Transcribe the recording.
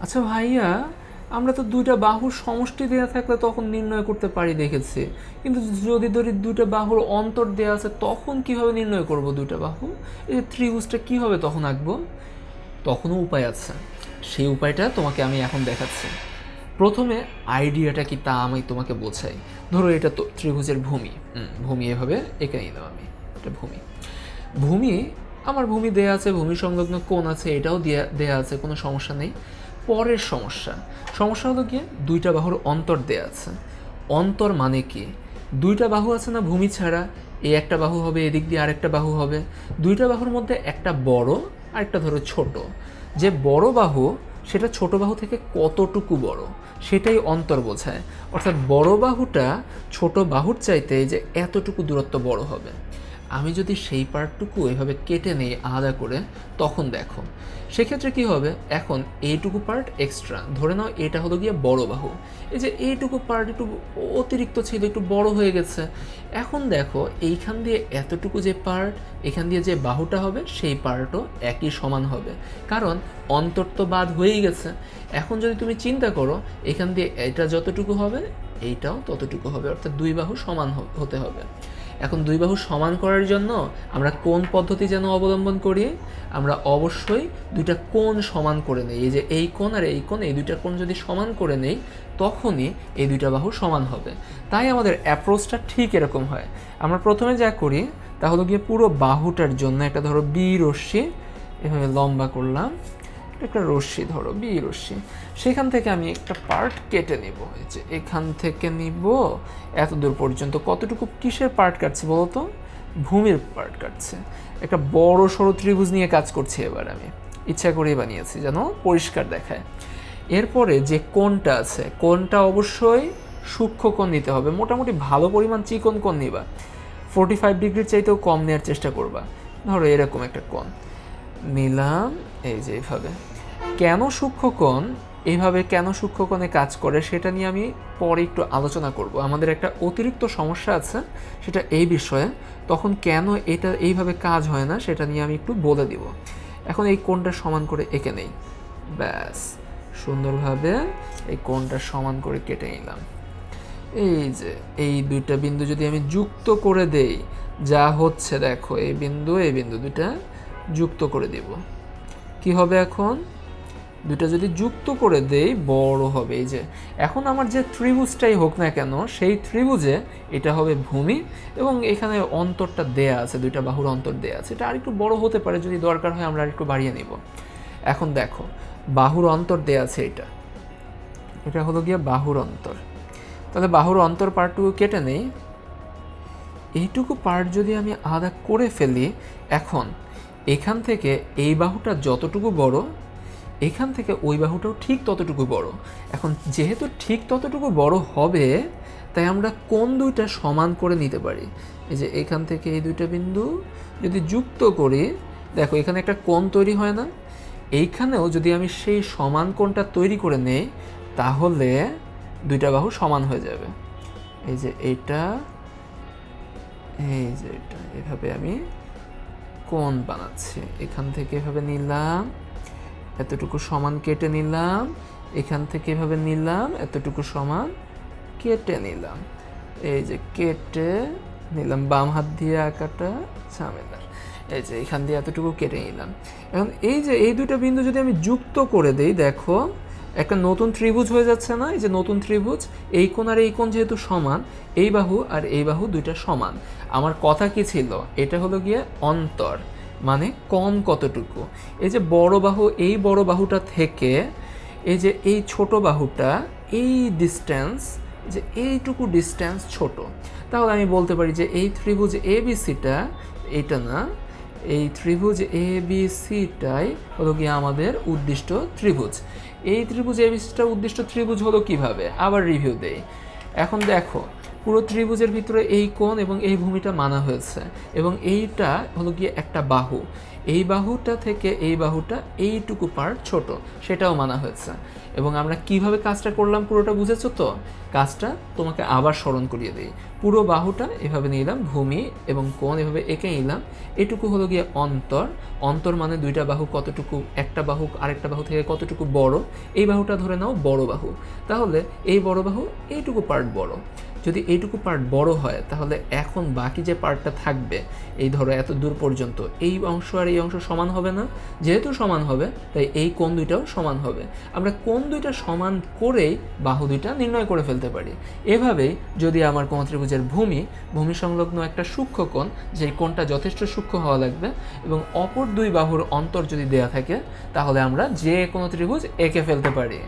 আচ্ছা ভাইয়া, আমরা তো দুইটা বাহুর সমষ্টি দেওয়া থাকলে তখন নির্ণয় করতে পারি দেখেছি। কিন্তু যদি ধরি দুইটা বাহুর অন্তর দেওয়া আছে, তখন কীভাবে নির্ণয় করব দুইটা বাহু? এই যে ত্রিভুজটা কীভাবে তখন আঁকবো? তখনও উপায় আছে। সেই উপায়টা তোমাকে আমি এখন দেখাচ্ছি। প্রথমে আইডিয়াটা কি তা আমি তোমাকে বোঝাই। ধরো এটা তো ত্রিভুজের ভূমি। ভূমি এভাবে এঁকে নিলাম আমি। এটা ভূমি। ভূমি, আমার ভূমি দেয়া আছে, ভূমি সংলগ্ন কোণ আছে, এটাও দেয়া দেয়া আছে, কোনো সমস্যা নেই। পরের সমস্যা। সমস্যা হলো কি দুইটা বাহুর অন্তর দেয়া আছে। অন্তর মানে কি? দুইটা বাহু আছে না ভূমি ছাড়া, এই একটা বাহু হবে, এদিক দিয়ে আরেকটা বাহু হবে। দুইটা বাহুর মধ্যে একটা বড় আর একটা ধরো ছোট। যে বড় বাহু, সেটা ছোট বাহু থেকে কতটুকু বড়? সেটাই অন্তর বোঝায়। অর্থাৎ বড় বাহুটা ছোট বাহুর চাইতে যে এতটুকু দূরত্ব বড় হবে। আমি যদি সেই পার্টটুকু এভাবে কেটে নেই আলাদা করে, তখন দেখো। সেক্ষেত্রে কি হবে? এখন এইটুকু পার্ট এক্সট্রা ধরে নাও এটা হলো গিয়ে বড় বাহু। এই যে এইটুকু পার্ট একটু অতিরিক্ত ছিল, একটু বড় হয়ে গেছে। এখন দেখো, এইখান দিয়ে এতটুকু যে পার্ট এখান দিয়ে যে বাহুটা হবে, সেই পার্টও একই সমান হবে। কারণ অন্তর তো বাদ হয়েই গেছে। এখন যদি তুমি চিন্তা করো, এখান দিয়ে এটা যতটুকু হবে, এইটাও ততটুকু হবে। অর্থাৎ দুই বাহু সমান হতে হবে। এখন দুই বাহু সমান করার জন্য আমরা কোন পদ্ধতি যেন অবলম্বন করি? আমরা অবশ্যই দুইটা কোণ সমান করে নেই। এই যে এই কোণ আর এই কোণ, এই দুইটা কোণ যদি সমান করে নেই, তখনই এই দুইটা বাহু সমান হবে। তাই আমাদের অ্যাপ্রোচটা ঠিক এরকম হয়। আমরা প্রথমে যা করি, তা হলো গিয়ে পুরো বাহুটার জন্য একটা ধরো বি রশ্মি, এভাবে লম্বা করলাম। একটা রশ্মি, ধরো, বি রশ্মি। সেখান থেকে আমি একটা পার্ট কেটে নিব। যে এখান থেকে নিব, এত দূর পর্যন্ত কতটুকু কিসের পার্ট কাটছে বলতো ভূমির পার্ট কাটছে। একটা বড় সড়ো ত্রিভুজ নিয়ে কাজ করছি এবার আমি। ইচ্ছা করেই বানিয়েছি যেন পরিষ্কার দেখায়। এরপরে যে কোনটা আছে কোনটা অবশ্যই সূক্ষ্ম কোণ নিতে হবে। মোটামুটি ভালো পরিমাণ চিকন কোণ নিবা। ফোর্টি ফাইভ ডিগ্রির চাইতেও কম নেওয়ার চেষ্টা করবা। ধরো এরকম একটা কোণ। নিলাম, এই যে এইভাবে। কেন সূক্ষ্মকোণ? এইভাবে কেন সূক্ষ্মকোণে কাজ করে সেটা নিয়ে আমি পরে একটু আলোচনা করব। আমাদের একটা অতিরিক্ত সমস্যা আছে, সেটা এই বিষয়ে। তখন কেন এটা এইভাবে কাজ হয় না সেটা নিয়ে আমি একটু বলে দিব। এখন এই কোণটা সমান করে এঁকে নেই। ব্যাস, সুন্দরভাবে এই কোণটা সমান করে কেটে নিলাম। এই যে, এই দুইটা বিন্দু যদি আমি যুক্ত করে দেই, যা হচ্ছে দেখো, এই বিন্দু এই বিন্দু দুইটা যুক্ত করে দেব। কি হবে এখন? দুইটা যদি যুক্ত করে দেই, বড় হবে। এই যে, এখন আমার যে ত্রিভুজটাই হোক না কেন, সেই ত্রিভুজে এটা হবে ভূমি এবং এখানে অন্তরটা দেয়া আছে, দুইটা বাহুর অন্তর দেয়া আছে। এটা আরেকটু বড় হতে পারে, যদি দরকার হয় আমরা আরেকটু বাড়িয়ে নিব। এখন দেখো, বাহুর অন্তর দেয়া আছে এটা। এটা হলো গিয়ে বাহুর অন্তর। তাহলে বাহুর অন্তর পার্টটুকু কেটে নেই। এইটুকু পার্ট যদি আমি আলাদা করে ফেলি, এখন এখান থেকে এই বাহুটা যতটুকু বড়, এখান থেকে ওই বাহুটাও ঠিক ততটুকু বড়। এখন যেহেতু ঠিক ততটুকু বড় হবে, তাই আমরা কোন দুইটা সমান করে নিতে পারি? এই যে এখান থেকে এই দুইটা বিন্দু যদি যুক্ত করি, দেখো এখানে একটা কোণ তৈরি হয় না। এইখানেও যদি আমি সেই সমান কোণটা তৈরি করে নেই, তাহলে দুইটা বাহু সমান হয়ে যাবে। এই যে এইটা এই যে এটা, এভাবে আমি কোণ বানাচ্ছে। এখান থেকে এভাবে নিলাম, এতটুকু সমান কেটে নিলাম, এখান থেকে এভাবে নিলাম, এতটুকু সমান কেটে নিলাম। এই যে কেটে নিলাম, বাম হাত দিয়ে আঁকাটা ঝামেলার এই যে এখান দিয়ে এতটুকু কেটে নিলাম। এখন এই যে এই দুটো বিন্দু যদি আমি যুক্ত করে দেই, দেখো একটা নতুন ত্রিভুজ হয়ে যাচ্ছে না? এই যে নতুন ত্রিভুজ, এই কোণ আর এই কোণ যেহেতু সমান, এই বাহু আর এই বাহু দুইটা সমান। আমার কথা কি ছিল? এটা হলো গিয়ে অন্তর মানে কম কতটুকু? এই যে বড় বাহু, এই বড় বাহুটা থেকে এই যে এই ছোট বাহুটা, এই ডিস্টেন্স যে এইটুকু ডিস্টেন্স ছোট। তাহলে আমি বলতে পারি যে এই ত্রিভুজ এ বি সিটা এটা না এই ত্রিভুজ এ বি সিটাই হলো গিয়ে আমাদের উদ্দিষ্ট ত্রিভুজ। এই ত্রিভুজ এ বি সিটা উদ্দিষ্ট ত্রিভুজ হলো কীভাবে? আবার রিভিউ দেই। এখন দেখো পুরো ত্রিভুজের ভিতরে এই কোণ এবং এই ভূমিটা মানা হয়েছে। এবং এইটা হলো গিয়ে একটা বাহু। এই বাহুটা থেকে এই বাহুটা এইটুকু পার্ট ছোট, সেটাও মানা হয়েছে। এবং আমরা কীভাবে কাজটা করলাম পুরোটা বুঝেছ তো? কাজটা তোমাকে আবার স্মরণ করিয়ে দিই। পুরো বাহুটা এভাবে নিলাম, ভূমি এবং কোণ এভাবে এঁকে নিলাম। এটুকু হলো গিয়ে অন্তর। অন্তর মানে দুইটা বাহু কতটুকু, একটা বাহু, আরেকটা বাহু থেকে কতটুকু বড়? এই বাহুটা ধরে নাও বড় বাহু। তাহলে এই বড় বাহু এইটুকু পার্ট বড়। যদি এইটুকু পার্ট বড় হয়, তাহলে এখন বাকি যে পার্টটা থাকবে, এই ধরো এত দূর পর্যন্ত, এই অংশ আর এই অংশ সমান হবে না। যেহেতু সমান হবে, তাই এই কোন দুইটাও সমান হবে। আমরা কোন দুইটা সমান করেই বাহু দুইটা নির্ণয় করে ফেলতে পারি। এভাবেই যদি আমার কোণ ত্রিভুজের ভূমি ভূমি সংলগ্ন একটা সূক্ষ্ম কোণ যে কোণটা যথেষ্ট সূক্ষ্ম হওয়া লাগবে, এবং অপর দুই বাহুর অন্তর যদি দেয়া থাকে, তাহলে আমরা যে কোনো ত্রিভুজ এঁকে ফেলতে পারি।